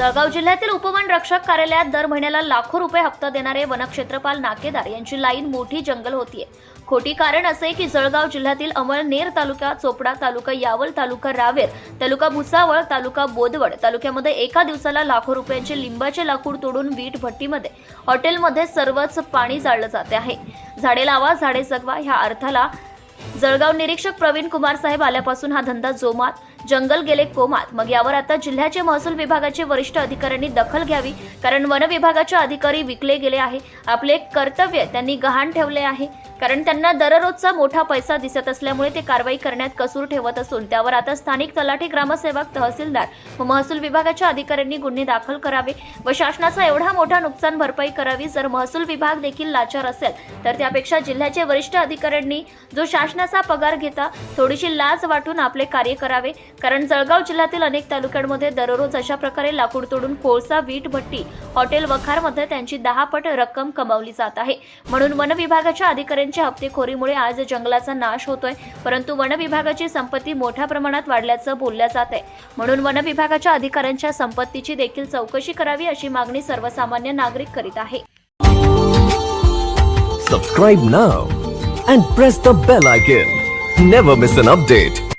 जळगाव जिल्ह्यातील उपवन रक्षक कार्यालयात दर महिन्याला लाखो रुपये हप्ता देणारे वनक्षेत्रपाल नाकेदार यांची लाईन मोठी जंगल होतीये. खोटी कारण असे की जळगाव जिल्ह्यातील अमळनेर तालुका चोपडा तालुका यावल तालुका रावेर तालुका भुसावळ तालुका बोदवड तालुक्यामध्ये एका दिवसाला लाखो रुपयांचे लिंबाचे लाकूड तोडून वीट भट्टीमध्ये हॉटेलमध्ये सर्वच पाणी जाळलं जाते आहे. झाडे लावा झाडे जगवा ह्या अर्थाला जळगाव निरीक्षक प्रवीण कुमार साहेब आल्यापासून हा धंदा जोमात जंगल गेले कोमात. मग यावर आता जिल्ह्याचे महसूल विभागाचे वरिष्ठ अधिकाऱ्यांनी दखल घ्यावी कारण वन विभागाचे अधिकारी विकले गेले आहे. आपले कर्तव्य त्यांनी गहाण ठेवले आहे. कारण त्यांना दररोजचा मोठा पैसा दिसत असल्यामुळे ते कारवाई करण्यात कसूर ठेवत असून त्यावर आता स्थानिक तलाठी ग्रामसेवक तहसीलदार व महसूल विभागाच्या अधिकाऱ्यांनी गुन्हे दाखल करावे व शासनाचा एवढा मोठा नुकसान भरपाई करावी जर महसूल विभाग देखील लाचार असेल तर त्यापेक्षा जिल्ह्याचे वरिष्ठ अधिकाऱ्यांनी जो शासनाचा पगार घेता थोडीशी लाज वाटून आपले कार्य करावे. कारण जळगाव जिल्ह्यातील अनेक तालुक्यांमध्ये दररोज अशा प्रकारे लाकूड तोडून कोळसा वीट भट्टी हॉटेल वखारमध्ये त्यांची दहा पट रक्कम कमावली जात आहे. म्हणून वन विभागाच्या अधिकाऱ्यांच्या हप्तेखोरीमुळे आज जंगलाचा नाश होतोय. परंतु वन विभागाची संपत्ती मोठ्या प्रमाणात वाढल्याचं बोलल्या जात आहे. म्हणून वन विभागाच्या अधिकाऱ्यांच्या संपत्तीची देखील चौकशी करावी अशी मागणी सर्वसामान्य नागरिक करीत आहे. Subscribe now and press the bell icon never miss an update